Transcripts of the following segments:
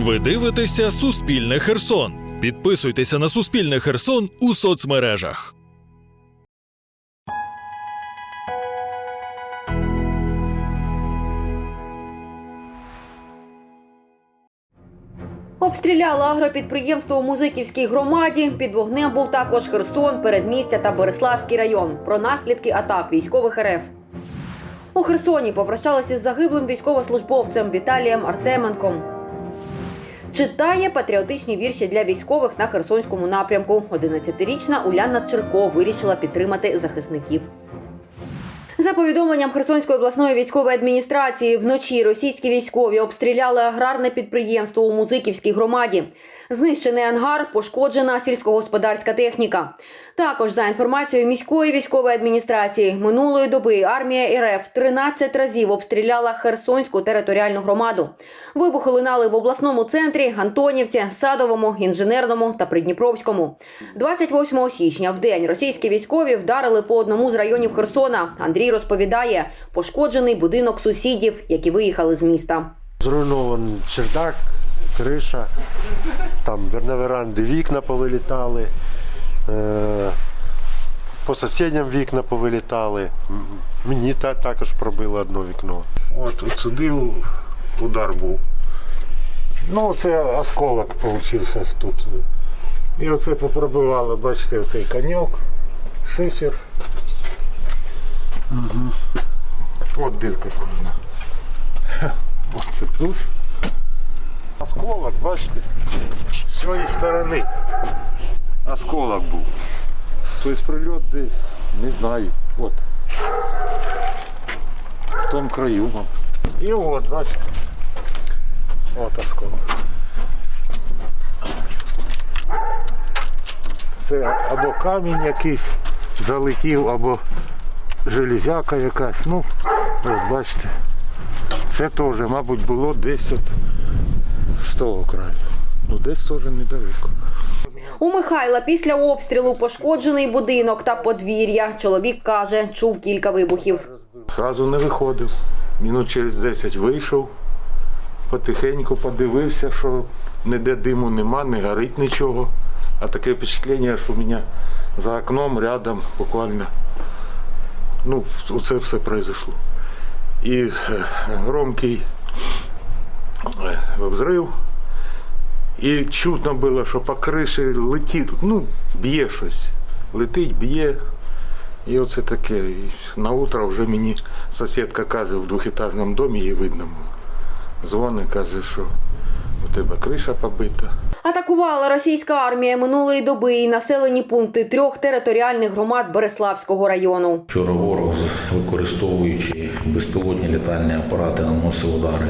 Ви дивитеся Суспільне Херсон. Підписуйтеся на Суспільне Херсон у соцмережах. Обстріляли агропідприємство у Музиківській громаді. Під вогнем був також Херсон, Передмістя та Бориславський район. Про наслідки атак військових РФ. У Херсоні попрощалися з загиблим військовослужбовцем Віталієм Артеменком. Читає патріотичні вірші для військових на Херсонському напрямку. 11-річна Уляна Черко вирішила підтримати захисників. За повідомленням Херсонської обласної військової адміністрації, вночі російські військові обстріляли аграрне підприємство у Музиківській громаді. Знищений ангар, пошкоджена сільськогосподарська техніка. Також за інформацією міської військової адміністрації, минулої доби армія РФ 13 разів обстріляла Херсонську територіальну громаду. Вибухи лунали в обласному центрі, Антонівці, Садовому, Інженерному та Придніпровському. 28 січня в день російські військові вдарили по одному з районів Херсона. Андрій розповідає, пошкоджений будинок сусідів, які виїхали з міста. Зруйнований чердак, криша, там на веранди вікна повилітали, е, по сусідям вікна повилітали. Мені також пробило одне вікно. От, от сюди удар був. Ну, це осколок получився тут. І оце попробивало, бачите, оцей коньок, шифер. Угу. От дирка сквозна. Оце тут. Осколок, бачите, з цієї сторони. Осколок був. Тобто прильот десь, не знаю, от. В тому краю. мабуть. І от, бачите. От осколок. Це або камінь якийсь залетів, або железяка якась. Ну, от бачите. Це теж, мабуть, було десь от з того краю. Ну, десь теж недалеко. У Михайла після обстрілу пошкоджений будинок та подвір'я. Чоловік каже, чув кілька вибухів. Зразу не виходив. Мінут через 10 вийшов, потихеньку подивився, що ніде диму нема, не горить нічого. А таке впечатлення, що у мене за окном рядом буквально ну, це все произошло. І е, громкий е, взрив. І чутно було, що по криші летить, ну, б'є щось. Летить, б'є. І оце таке. І на утро вже мені сусідка каже, в двохетажному домі її видно. Дзвонить, каже, що у тебе криша побита. Атакувала російська армія минулої доби і населені пункти трьох територіальних громад Береславського району. Вчора ворог, використовуючи безпілотні літальні апарати, наносив удари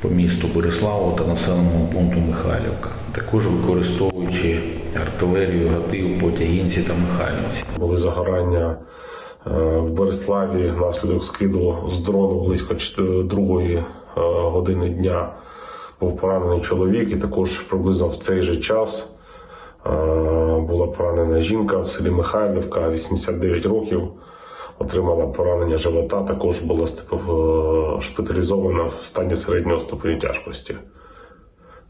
по місту Береславу та населеному пункту Михайлівка, також використовуючи артилерію гатив по Тягінці та Михайлівці. були загорання е, в Береславі внаслідок скиду з дрону близько 2 години дня. Був поранений чоловік, і також приблизно в цей же час е, була поранена жінка в селі Михайлівка, 89 років. Отримала поранення живота, також була е, шпиталізована в стані середнього ступеня тяжкості.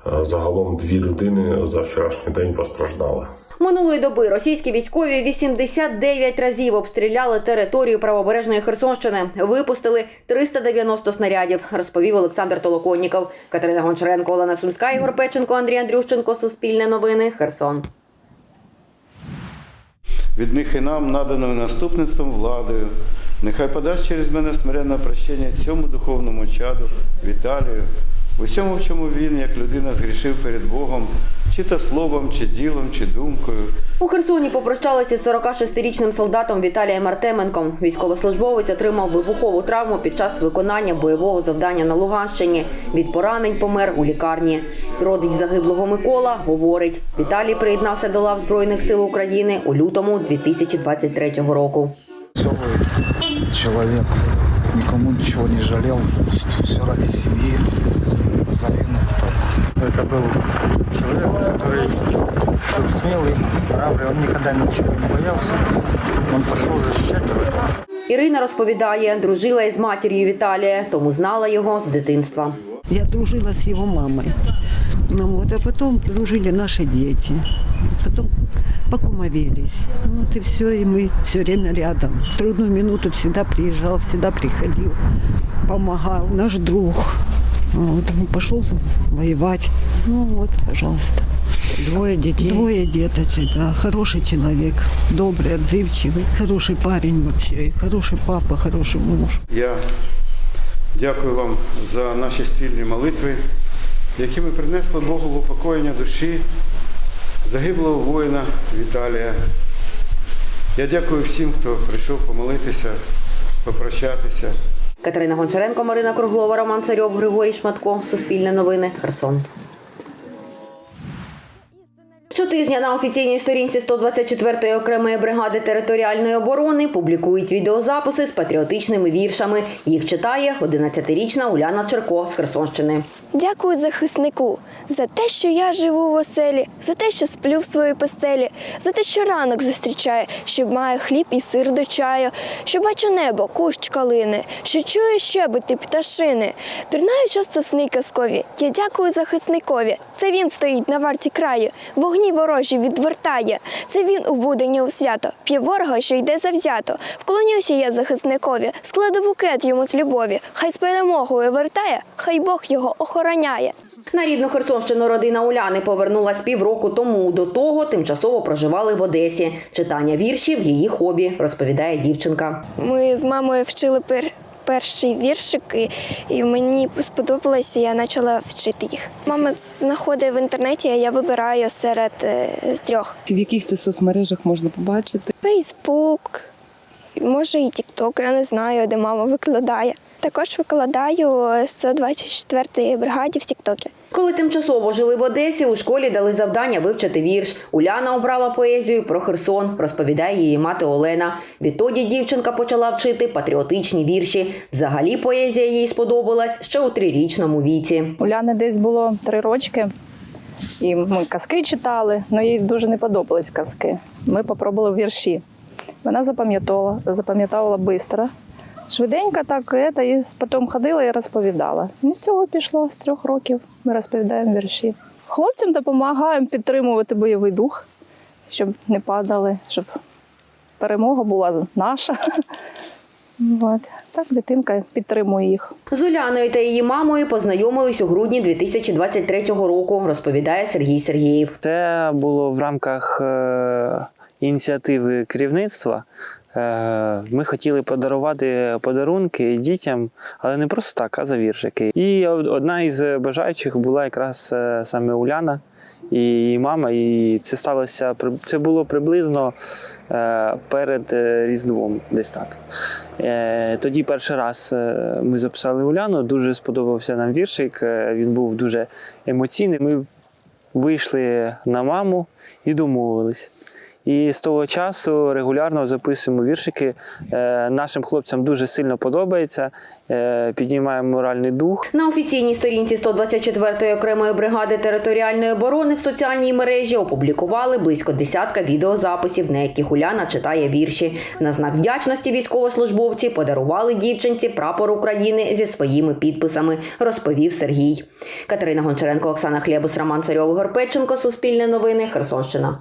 Е, Загалом дві людини за вчорашній день постраждали. Минулої доби російські військові 89 разів обстріляли територію правобережної Херсонщини. Випустили 390 снарядів, розповів Олександр Толоконніков. Катерина Гончаренко, Олена Сумська, Ігор Печенко, Андрій Андрющенко. Суспільне новини. Херсон. від них і нам наданою наступництвом владою. Нехай подасть через мене смиренне прощення цьому духовному чаду, Віталію, усьому, в чому він, як людина, згрішив перед Богом, чи то словом, чи ділом, чи думкою. У Херсоні попрощалися з 46-річним солдатом Віталієм Артеменком. Військовослужбовець отримав вибухову травму під час виконання бойового завдання на Луганщині. Від поранень помер у лікарні. Родич загиблого Микола говорить, Віталій приєднався до лав Збройних сил України у лютому 2023 року. Целый человек, никому ничего не жалел, все ради так. Это был человек, который был смелый, храбрый, он никогда ничего не боялся, он пошел защищать родину. Ірина розповідає, дружила із матір'ю Віталія, тому знала його з дитинства. Я дружила з його мамою. Ну вот, а потом дружили наши дети. Потом покумовились. Ну Вот и все, и мы все время рядом. В трудную минуту всегда приезжал, всегда приходил, помогал. Наш друг. Вот, он пошел воевать. Ну вот, пожалуйста. Двоє дітей. Двое деточек, да. Хороший человек, добрый, отзывчивый, хороший парень вообще, и хороший папа, хороший муж. Я дякую вам за наші спільні молитви, які ми принесли Богу в упокоєння душі загиблого воїна Віталія. Я дякую всім, хто прийшов помолитися, попрощатися. Катерина Гончаренко, Марина Круглова, Роман Царьов, Григорій Шматко. Суспільне новини. Херсон. Щотижня на офіційній сторінці 124-ї окремої бригади територіальної оборони публікують відеозаписи з патріотичними віршами. Їх читає 11-річна Уляна Черко з Херсонщини. Дякую захиснику за те, що я живу в оселі, за те, що сплю в своїй постелі, за те, що ранок зустрічає, що маю хліб і сир до чаю, що бачу небо, кущ калини, що чую щебети пташини. Пірнаю часто сни казкові. Я дякую захисникові. Це він стоїть на варті краю, вогні ворожі відвертає. Це він у будення у свято, п'є ворога, що йде завзято. Вклонюся я захисникові, складу букет йому з любові. Хай з перемогою вертає, хай Бог його охороняє. На рідну Херсонщину родина Уляни повернулась півроку тому. До того тимчасово проживали в Одесі. Читання віршів її хобі, розповідає дівчинка. Ми з мамою вчили пер... перший віршики, і, і мені сподобалося, я почала вчити їх. Мама знаходить в інтернеті, а я вибираю серед е, трьох: В яких це соцмережах можна побачити? Фейсбук, може і Тікток, я не знаю, де мама викладає. Також викладаю 124-ї бригаді в Тіктокі. Коли тимчасово жили в Одесі, у школі дали завдання вивчити вірш. Уляна обрала поезію про Херсон, розповідає її мати Олена. Відтоді дівчинка почала вчити патріотичні вірші. Взагалі поезія їй сподобалась ще у трирічному віці. Уляни десь було три рочки, і ми казки читали, але їй дуже не подобались казки. Ми попробували вірші. Вона запам'ятовувала, запам'ятовувала швидко. Швиденько так, это, і потім ходила і розповідала. І з цього пішло з трьох років. Ми розповідаємо вірші. Хлопцям допомагаємо підтримувати бойовий дух, щоб не падали, щоб перемога була наша. От. Так дитинка підтримує їх. З Уляною та її мамою познайомились у грудні 2023 року, розповідає Сергій Сергієв. Це було в рамках е, ініціативи керівництва. Е, Ми хотіли подарувати подарунки дітям, але не просто так, а за віршики. І одна із бажаючих була якраз е, саме Уляна і її мама. І це сталося це було приблизно е, перед Різдвом, десь так. Тоді перший раз ми записали Уляну, дуже сподобався нам віршик. Він був дуже емоційний. Ми вийшли на маму і домовились. І з того часу регулярно записуємо віршики. Е, Нашим хлопцям дуже сильно подобається, е, піднімає моральний дух. На офіційній сторінці 124-ї окремої бригади територіальної оборони в соціальній мережі опублікували близько десятка відеозаписів, на яких Уляна читає вірші. На знак вдячності військовослужбовці подарували дівчинці прапор України зі своїми підписами, розповів Сергій. Катерина Гончаренко, Оксана Хлєбус, Роман Царьов, Ігор Петченко, Суспільне новини, Херсонщина.